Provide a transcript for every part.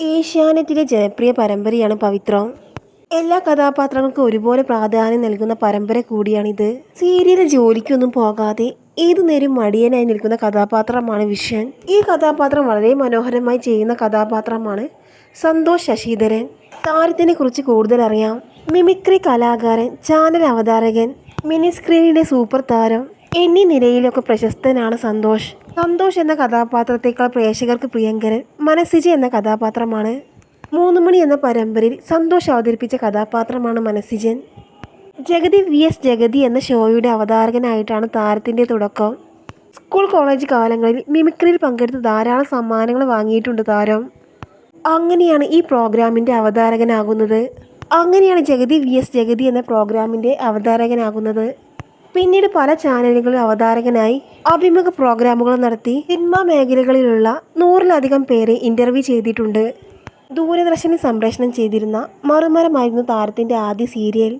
ഏഷ്യാനെറ്റിലെ ജനപ്രിയ പരമ്പരയാണ് പവിത്രം. എല്ലാ കഥാപാത്രങ്ങൾക്കും ഒരുപോലെ പ്രാധാന്യം നൽകുന്ന പരമ്പര കൂടിയാണിത്. സീരിയൽ ജോലിക്കൊന്നും പോകാതെ ഏതു നേരം മടിയനായി നിൽക്കുന്ന കഥാപാത്രമാണ് വിഷൻ. ഈ കഥാപാത്രം വളരെ മനോഹരമായി ചെയ്യുന്ന കഥാപാത്രമാണ് സന്തോഷ് ശശിധരൻ. താരത്തിനെ കുറിച്ച് കൂടുതൽ അറിയാം. മിമിക്രി കലാകാരൻ ചാനൽ അവതാരകൻ മിനി സ്ക്രീനിലെ സൂപ്പർ താരം എന്നീ നിലയിലൊക്കെ പ്രശസ്തനാണ് സന്തോഷ്. സന്തോഷ് എന്ന കഥാപാത്രത്തേക്കാൾ പ്രേക്ഷകർക്ക് പ്രിയങ്കരൻ മനസ്സിജി എന്ന കഥാപാത്രമാണ്. മൂന്ന് മണി എന്ന പരമ്പരയിൽ സന്തോഷ് അവതരിപ്പിച്ച കഥാപാത്രമാണ് മനസ്സിജൻ. ജഗതി വി. എസ്. ജഗതി എന്ന ഷോയുടെ അവതാരകനായിട്ടാണ് താരത്തിന്റെ തുടക്കം. സ്കൂൾ കോളേജ് കാലങ്ങളിൽ മിമിക്രിയിൽ പങ്കെടുത്ത് ധാരാളം സമ്മാനങ്ങൾ വാങ്ങിയിട്ടുണ്ട് താരം. അങ്ങനെയാണ് ഈ പ്രോഗ്രാമിന്റെ അവതാരകനാകുന്നത്. അങ്ങനെയാണ് ജഗതി വി. എസ്. ജഗതി എന്ന പ്രോഗ്രാമിന്റെ അവതാരകനാകുന്നത്. പിന്നീട് പല ചാനലുകളിൽ അവതാരകനായി അഭിമുഖ പ്രോഗ്രാമുകൾ നടത്തി സിനിമ മേഖലകളിലുള്ള നൂറിലധികം പേരെ ഇന്റർവ്യൂ ചെയ്തിട്ടുണ്ട്. ദൂരദർശനിൽ സംപ്രേഷണം ചെയ്തിരുന്ന മറുമരമായിരുന്നു താരത്തിന്റെ ആദ്യ സീരിയൽ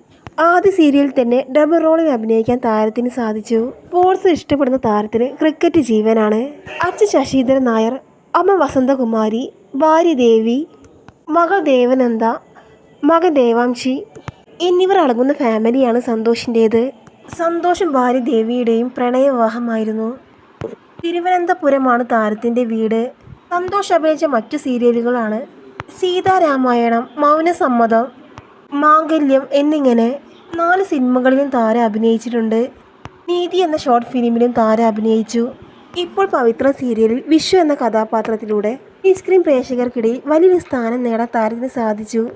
ആദ്യ സീരിയൽ തന്നെ ഡബിൾ റോളിൽ അഭിനയിക്കാൻ താരത്തിന് സാധിച്ചു. സ്പോർട്സ് ഇഷ്ടപ്പെടുന്ന താരത്തിന് ക്രിക്കറ്റ് ജീവനാണ്. അച്ഛൻ ശശീധരൻ നായർ അമ്മ വസന്തകുമാരി ഭാര്യ ദേവി മകൾ ദേവനന്ദ മകൻ ദേവാംശി എന്നിവർ അടങ്ങുന്ന ഫാമിലിയാണ് സന്തോഷിന്റേത് സന്തോഷും ഭാര്യ ദേവിയുടെയും പ്രണയവിവാഹമായിരുന്നു. തിരുവനന്തപുരമാണ് താരത്തിന്റെ വീട്. സന്തോഷ് അഭിനയിച്ച മറ്റു സീരിയലുകളാണ് സീതാരാമായണം മൗനസമ്മതം മാംഗല്യം എന്നിങ്ങനെ നാല് സിനിമകളിലും താരം അഭിനയിച്ചിട്ടുണ്ട്. നീതി എന്ന ഷോർട്ട് ഫിലിമിലും താരം അഭിനയിച്ചു. ഇപ്പോൾ പവിത്ര സീരിയലിൽ വിഷു എന്ന കഥാപാത്രത്തിലൂടെ ഈ സ്ക്രീൻ പ്രേക്ഷകർക്കിടയിൽ വലിയൊരു സ്ഥാനം നേടാൻ താരത്തിന് സാധിച്ചു.